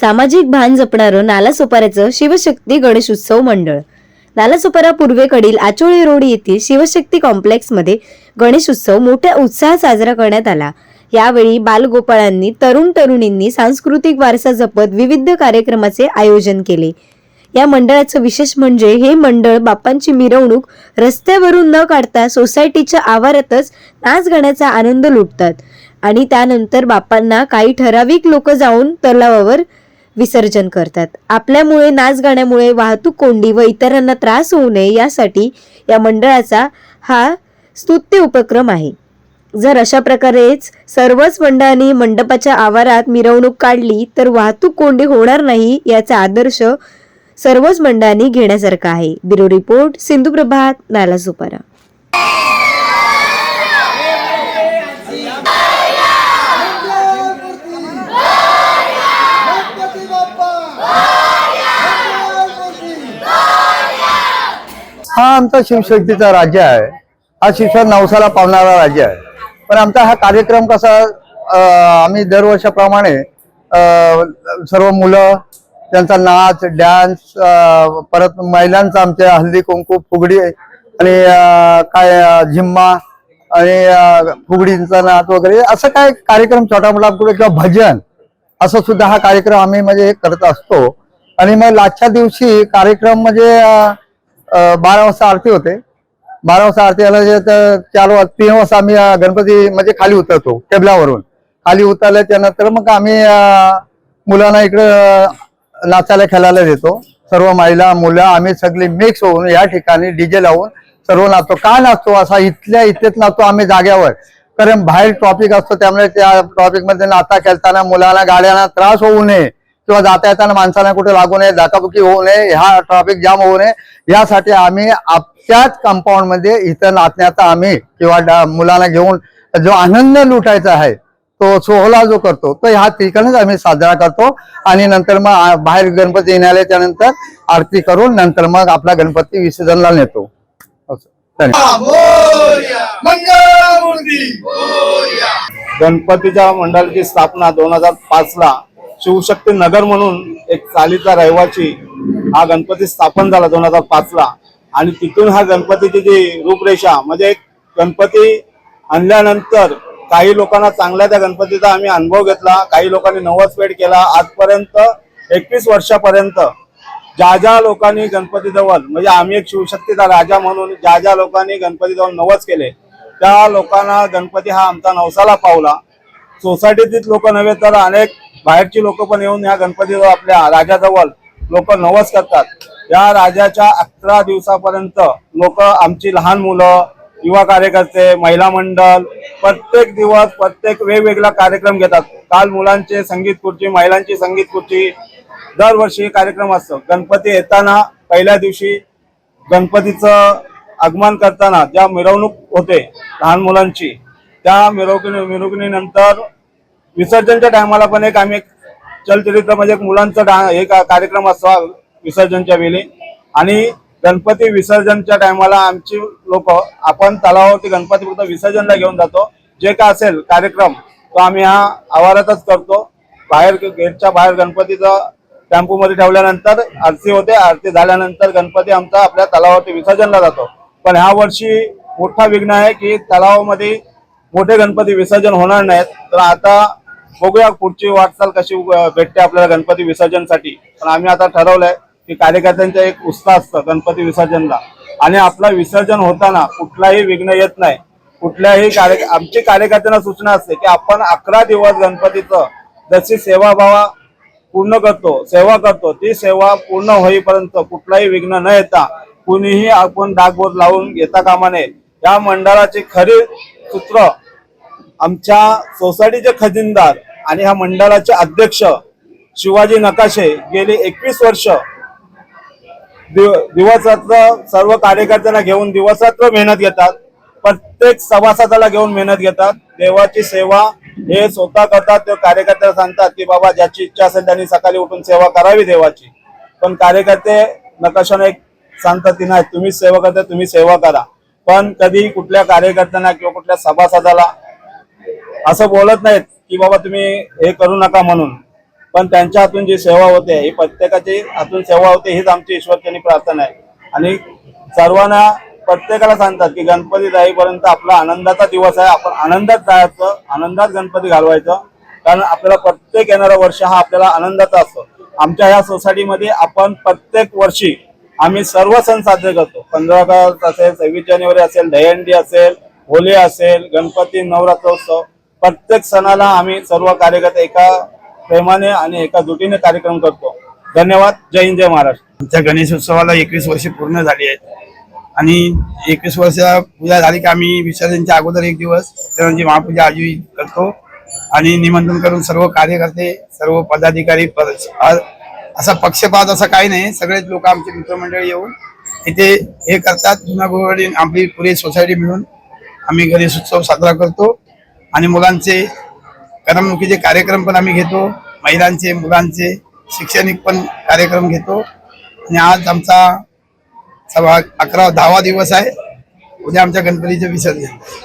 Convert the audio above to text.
सामाजिक भान जपणारं नालासोपाऱ्याचं शिवशक्ती गणेश उत्सव मंडळ. नालासोपारा पूर्वेकडील आचोळी रोड येथील शिवशक्ती कॉम्प्लेक्समध्ये गणेशोत्सव मोठ्या उत्साहात साजरा करण्यात आला. यावेळी बालगोपाळांनी तरुण तरुणींनी सांस्कृतिक वारसा जपत विविध कार्यक्रमाचे आयोजन केले. या मंडळाचं विशेष म्हणजे हे मंडळ बाप्पांची मिरवणूक रस्त्यावरून न काढता सोसायटीच्या आवारातच नाच गाण्याचा आनंद लुटतात. आणि त्यानंतर बाप्पांना काही ठराविक लोक जाऊन तलावावर विसर्जन करतात. आपल्यामुळे नाच गाण्यामुळे वाहतूक कोंडी व इतरांना त्रास होऊ नये यासाठी या मंडळाचा हा स्तुत्य उपक्रम आहे. जर अशा प्रकारेच सर्वच मंडळांनी मंडपाच्या आवारात मिरवणूक काढली तर वाहतूक कोंडी होणार नाही याचा आदर्श सर्वच मंडळांनी घेण्यासारखा आहे. ब्युरो रिपोर्ट सिंधुप्रभात नालासोपारा गणपती बाप्पा हा आमचा शिवशक्तीचा राज्य आहे. हा शिक्षण नवसाला पावणारा राज्य आहे. पण आमचा हा कार्यक्रम कसा आम्ही दरवर्षाप्रमाणे सर्व मुलं त्यांचा नाच डॅन्स परत महिलांचा आमच्या हल्दी कुंकू फुगडी आणि काय झिम्मा आणि फुगडींचा नाच वगैरे असं काय कार्यक्रम छोटा मोठा करू किंवा भजन असं सुद्धा हा कार्यक्रम आम्ही म्हणजे करत असतो. आणि मग लास्टच्या दिवशी कार्यक्रम म्हणजे बारा वाजता आरती होते. बारा वाजता आरती आला जे तर चार वाज तीन वाजता आम्ही गणपती म्हणजे खाली उतरतो टेबलावरून. खाली उतरल्याच्यानंतर मग आम्ही मुलांना इकडं नाचायला खेळायला देतो. सर्व महिला मुलं आम्ही सगळी मिक्स होऊन या ठिकाणी डीजे लावून सर्व नाचतो. का नाचतो? असा इथल्या इथेच नाचतो आम्ही जाग्यावर. कारण बाहेर ट्रॉफिक असतो त्यामुळे त्या ट्रॉफिक नाता खेळताना मुलांना गाड्यांना त्रास होऊ नये. किंवा जाता येताना माणसांना कुठे लागू नये धकाबुकी होऊ नये ह्या ट्रॉफिक जाम होऊ नये यासाठी आम्ही आपल्याच कंपाऊंडमध्ये इथं नाचण्याचा आम्ही किंवा मुलांना घेऊन जो आनंद लुटायचा आहे तो सोहळा जो करतो तो ह्या ठिकाणीच आम्ही साजरा करतो. आणि नंतर मग बाहेर गणपती येण्याच्या नंतर आरती करून नंतर मग आपला गणपती विसर्जनला नेतो. गणपतीच्या मंडळाची स्थापना दोन हजार पाच ला शिवशक्ती नगर म्हणून एक चालीचा रहिवासी हा गणपती स्थापन झाला दोन हजार पाच ला आणि तिथून हा गणपतीची जी रूपरेषा म्हणजे एक गणपती आणल्यानंतर काही लोकांना चांगल्या त्या गणपतीचा आम्ही अनुभव घेतला. काही लोकांनी नवस पेड केला. आजपर्यंत एकवीस वर्षापर्यंत ज्या ज्या लोकांनी गणपतीजवळ म्हणजे आम्ही एक शिवशक्तीचा राजा म्हणून ज्या ज्या लोकांनी गणपतीजवळ नवस केले त्या लोकांना गणपती हा आमचा नवसाला पावला. सोसायटीतील लोक नव्हे तर अनेक बाहेरची लोक पण येऊन या गणपतीजवळ आपल्या राजाजवळ लोक नवस करतात. या राजाच्या अकरा दिवसापर्यंत लोक आमची लहान मुलं युवा कार्यकर्ते महिला मंडळ प्रत्येक दिवस प्रत्येक वेगवेगळा कार्यक्रम घेतात. काल मुलांचे संगीत खुर्ची महिलांची संगीत खुर्ची. दरवर्षी कार्यक्रम असतो. गणपती येताना पहिल्या दिवशी गणपतीचं आगमन करताना ज्या मिरवणूक होते लहान मुलांची त्या मिरवणुकी मिरवणुकीनंतर विसर्जनच्या टायमाला पण एक आम्ही एक चलचरित्र म्हणजे एक मुलांचा डा एक कार्यक्रम असतो विसर्जनच्या वेळी. आणि गणपती विसर्जनच्या टायमाला आमची लोक आपण तलावावरती गणपती फक्त विसर्जनला घेऊन जातो. जे का असेल कार्यक्रम तो आम्ही हा आवारातच करतो. बाहेर गेटच्या बाहेर गणपतीचं टेम्पोमध्ये ठेवल्यानंतर आरती होते. आरती झाल्यानंतर गणपती आमचा आपल्या तलावावरती विसर्जनला जातो. पण ह्या वर्षी मोठा विघ्न आहे की तलावामध्ये मोठे गणपती विसर्जन होणार नाहीत. तर आता बघूया पुढची वाटचाल कशी भेटते आपल्याला गणपती विसर्जनसाठी. पण आम्ही आता ठरवलंय की कार्यकर्त्यांचा एक उत्साह असतं गणपती विसर्जनला. आणि आपला विसर्जन होताना कुठलाही विघ्न येत नाही. कुठल्याही कार्य आमची कार्यकर्त्यांना सूचना असते की आपण अकरा दिवस गणपतीचं जशी सेवाभावा पूर्ण करतो सेवा करतो ती सेवा पूर्ण होईपर्यंत कुठलाही विघ्न न येता कुणीही आपण डागबोध लावून घेता कामा नये. या मंडळाचे खरी सूत्र आमच्या सोसायटीचे खजिनदार आणि ह्या मंडळाचे अध्यक्ष शिवाजी नकाशे गेले एकवीस वर्ष दिव- दिवसरात्र सर्व कार्यकर्त्यांना घेऊन दिवसरात्र मेहनत घेतात. प्रत्येक सभासदाला घेऊन मेहनत घेतात. देवाची सेवा हे स्वतः करतात. ते कार्यकर्त्याला सांगतात की बाबा ज्याची इच्छा असेल त्यांनी सकाळी उठून सेवा करावी देवाची. पण कार्यकर्ते नकाशाने एक सांगतात की नाही तुम्ही सेवा करता तुम्ही सेवा करा. पण कधी कुठल्या कार्यकर्त्यांना किंवा कुठल्या सभासदाला असं बोलत नाहीत की बाबा तुम्ही हे करू नका म्हणून. पण त्यांच्या हातून जी सेवा होते ही प्रत्येकाची हातून सेवा होते हीच आमची ईश्वरचनी प्रार्थना आहे. आणि सर्वांना प्रत्येकाला सांगतात की गणपती जाईपर्यंत आपला आनंदाचा दिवस आहे. आपण आनंदात जायचं आनंदात गणपती घालवायचं. कारण आपल्याला प्रत्येक येणारा वर्ष हा आपल्याला आनंदाचा असतो. आमच्या ह्या सोसायटीमध्ये आपण प्रत्येक वर्षी आम्ही सर्व सण साजरे करतो. पंधरा ऑगस्ट असेल सव्वीस जानेवारी असेल दहीहंडी असेल होली असेल गणपती नवरात्रोत्सव प्रत्येक सणाला आम्ही सर्व कार्यकर्ते एका प्रेमाने आणि एका जुटीने कार्यक्रम करतो. धन्यवाद. जय हिंद जय महाराष्ट्र. आमच्या गणेशोत्सवाला एकवीस वर्ष पूर्ण झाली आहेत. आणि एकवीस वर्ष पूजा झाली की आम्ही विसर्जनच्या अगोदर एक दिवस सत्यनारायणची महापूजा आजी करतो. आणि निमंत्रण करून सर्व कार्यकर्ते सर्व पदाधिकारी असा पक्षपात असं काही नाही. सगळेच लोक आमचे मित्रमंडळी येऊन इथे हे करतात. जुनागोवाडी आपली पुरी सोसायटी मिळून आम्ही गणेश उत्सव साजरा करतो. आणि मुलांचे करमणुकीचे कार्यक्रम पण आम्ही घेतो. महिलांचे मुलांचे शैक्षणिक पण कार्यक्रम घेतो. आणि आज आमचा सभा अकरा दहावा दिवस आहे. उद्या आमच्या गणपतीचे विसर्जन.